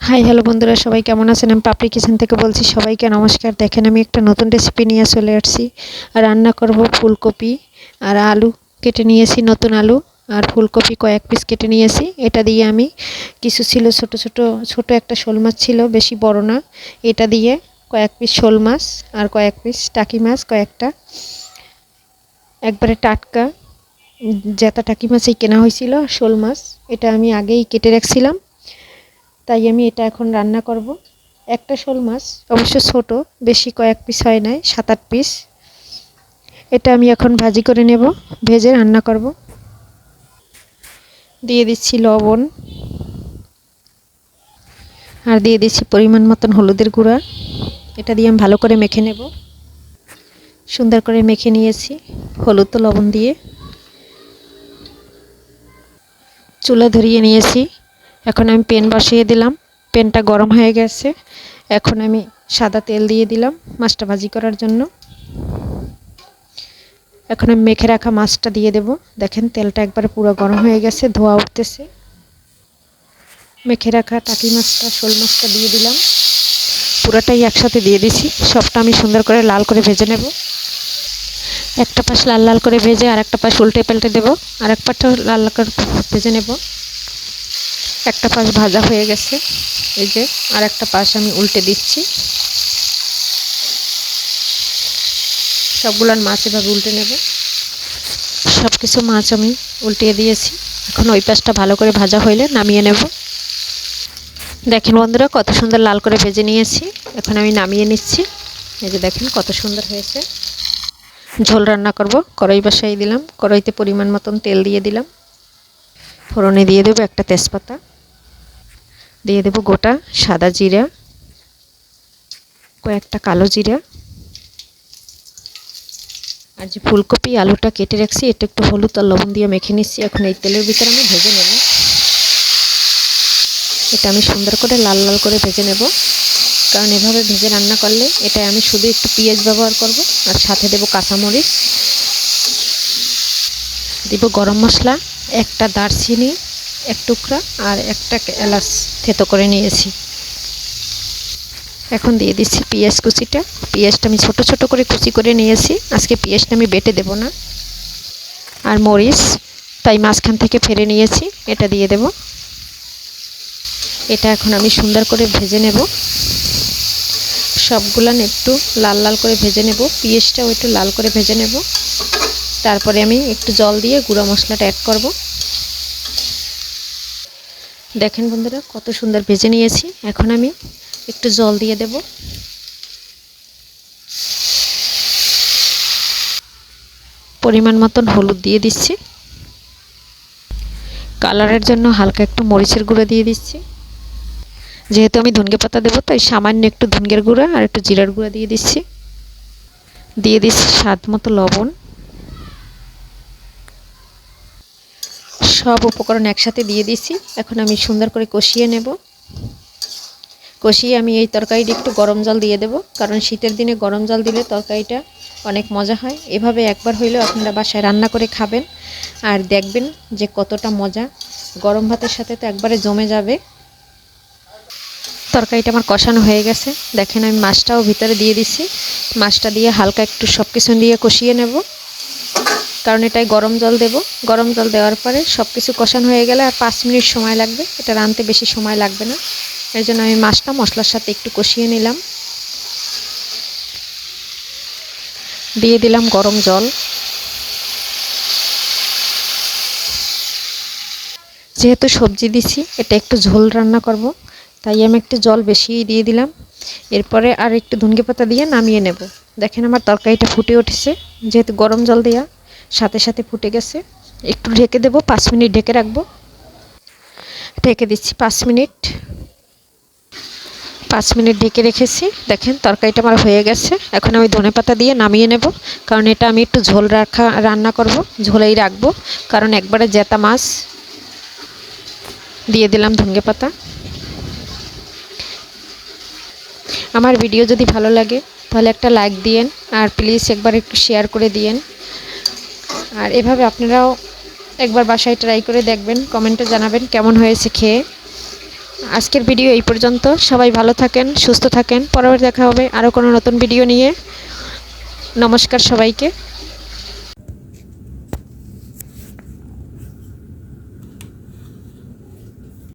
Hi hello বন্ধুরা, সবাই কেমন আছেন? আমি পাপড়ি কিচেন থেকে বলছি, সবাইকে নমস্কার। দেখেন, আমি একটা নতুন রেসিপি নিয়ে চলে আসছি। আর রান্না করব ফুলকপি আর আলু কেটে নিয়েছি, নতুন আলু আর ফুলকপি কয়েক পিস কেটে নিয়েছি। এটা দিয়ে আমি কিছু ছিল, ছোট ছোট ছোট একটা শোল মাছ ছিল, বেশি বড় না। এটা দিয়ে কয়েক পিস শোল মাছ আর কয়েক পিস টাকি মাছ, কয়েকটা। একবারে টাটকা জেতা টাকি মাছই কেনা হয়েছিল, শোল মাছ। এটা আমি আগেই কেটে রাখছিলাম। তাই আমি এটা এখন রান্না করব। একটা শোল মাছ, অবশ্য ছোট, বেশি কয়েক পিস হয় নাই সাত আট পিস এটা আমি এখন ভাজি করে নেব, ভেজে রান্না করব। দিয়ে দিচ্ছি লবণ। আর দিয়ে দিচ্ছি পরিমাণ মতন হলুদের গুঁড়া। এটা দিয়ে আমি ভালো করে মেখে নেব। সুন্দর করে মেখে নিয়েছি, হলুদ তো লবণ দিয়ে। চুলা ধরিয়ে নিয়েছি। এখন আমি পেন বসিয়ে দিলাম। পেনটা গরম হয়ে গেছে। এখন আমি সাদা তেল দিয়ে দিলাম মাছটা ভাজি করার জন্য। এখন আমি মেখে রাখা মাছটা দিয়ে দেব। দেখেন তেলটা একবারে পুরো গরম হয়ে গেছে, ধোয়া উঠতেছে। মেখে রাখা টাকি মাছটা, শোল মাছটা দিয়ে দিলাম। পুরোটাই একসাথে দিয়ে দিছি। সবটা আমি সুন্দর করে লাল করে ভেজে নেব। একটা পাশ লাল লাল করে ভেজে আর একটা পাশ উল্টে পাল্টে দেবো। আর এক পাশটাও লাল লাল করে ভেজে নেব। একটা পাশ ভাজা হয়ে গেছে। এই যে, আর একটা পাশ আমি উল্টে দিচ্ছি। সবগুলার মাছ এভাবে উল্টে নেব। সব কিছু মাছ আমি উল্টিয়ে দিয়েছি। এখন ওই পাশটা ভালো করে ভাজা হইলে নামিয়ে নেব। দেখেন বন্ধুরা, কত সুন্দর লাল করে ভেজে নিয়েছি। এখন আমি নামিয়ে নিচ্ছি। এই যে দেখেন, কত সুন্দর হয়েছে। ঝোল রান্না করব। কড়াই বসাই দিলাম। কড়াইতে পরিমাণ মতন তেল দিয়ে দিলাম। ফোড়নে দিয়ে দেবো একটা তেজপাতা। দিয়ে দেবো গোটা সাদা জিরা, কয়েকটা কালো জিরা। আর যে ফুলকপি আলুটা কেটে রাখছি, এটা একটু হলুদ আর লবণ দিয়ে মেখে নিচ্ছি। এখন এই তেলের ভিতরে আমি ভেজে নেব। এটা আমি সুন্দর করে লাল লাল করে ভেজে নেব। কারণ এভাবে ভেজে রান্না করলে এটা আমি শুধু একটু পেঁয়াজ ব্যবহার করব, আর সাথে দেব কাঁচামরিচ। দিব গরম মশলা, একটা দারচিনি, এক টুকরা আর একটা এলাচ থেতো করে নিয়েছি। এখন দিয়ে দিচ্ছি পেঁয়াজ কুচিটা। পেঁয়াজটা আমি ছোট ছোট করে কুচি করে নিয়েছি। আজকে পেঁয়াজটা আমি বেটে দেব না। আর মরিচ, তাই মাঝখান থেকে ফেরে নিয়েছি। এটা দিয়ে দেব। এটা এখন আমি সুন্দর করে ভেজে নেব। সবগুলান একটু লাল লাল করে ভেজে নেব। পেঁয়াজটাও একটু লাল করে ভেজে নেব। তারপরে আমি একটু জল দিয়ে গুঁড়ো মশলাটা অ্যাড করব। দেখেন বন্ধুরা, কত সুন্দর ভেজে নিয়েছি। এখন আমি একটু জল দিয়ে দেব। পরিমাণ মতন হলুদ দিয়ে দিচ্ছি। কালারের জন্য হালকা একটু মরিচের গুঁড়ো দিয়ে দিচ্ছি। যেহেতু আমি ধনগে পাতা দেবো, তাই সামান্য একটু ধনগের গুঁড়া আর একটু জিরার গুঁড়া দিয়ে দিচ্ছি। দিয়ে দিচ্ছি স্বাদ মতো লবণ। সব উপকরণ একসাথে দিয়ে দিছি। এখন আমি সুন্দর করে কষিয়ে নেব। কষিয়ে আমি এই তরকারিটা একটু গরম জল দিয়ে দেব, কারণ শীতের দিনে গরম জল দিলে তরকারিটা অনেক মজা হয়। এভাবে একবার হইলেও আপনারা বাসায় রান্না করে খাবেন আর দেখবেন যে কতটা মজা। গরম ভাতের সাথে তো একবারে জমে যাবে। তরকারিটা আমার কষানো হয়ে গেছে। দেখেন আমি মাছটাও ভিতরে দিয়ে দিছি। মাছটা দিয়ে হালকা একটু সব কিছু দিয়ে কষিয়ে নেব। কারণ এটাই গরম জল দেব। গরম জল দেওয়ার পরে সব কিছু কষানো হয়ে গেলে আর পাঁচ মিনিট সময় লাগবে। এটা রানতে বেশি সময় লাগবে না। এর জন্য আমি মাছটা মশলার সাথে একটু কষিয়ে নিলাম। দিয়ে দিলাম গরম জল। যেহেতু সবজি দিছি, এটা একটু ঝোল রান্না করব, তাই আমি একটু জল বেশিই দিয়ে দিলাম। এরপরে আর একটু ধুনগে পাতা দিয়ে নামিয়ে নেব। দেখেন আমার তরকারিটা ফুটে উঠেছে। যেহেতু গরম জল দেওয়া সাথে সাথে ফুটে গেছে। একটু ঢেকে দেবো, পাঁচ মিনিট ঢেকে রাখব। ঢেকে দিচ্ছি পাঁচ মিনিট। পাঁচ মিনিট ঢেকে রেখেছি। দেখেন, তরকারিটা আমার হয়ে গেছে। এখন আমি ধনে পাতা দিয়ে নামিয়ে নেব, কারণ এটা আমি একটু ঝোল রাখা, রান্না করব, ঝোলেই রাখব। কারণ একবারে জেতা মাছ। দিয়ে দিলাম ধনে পাতা। আমার ভিডিও যদি ভালো লাগে, তাহলে একটা লাইক দিয়েন, আর প্লিজ একবার একটু শেয়ার করে দিয়েন। আর এভাবে আপনারাও একবার বাসায় ট্রাই করে দেখবেন কমেন্টে জানাবেন কেমন হয়েছে খেয়ে। আজকের ভিডিও এই পর্যন্ত। সবাই ভালো থাকেন, সুস্থ থাকেন। পরবর্তী দেখা হবে আরও কোনো নতুন ভিডিও নিয়ে। নমস্কার সবাইকে।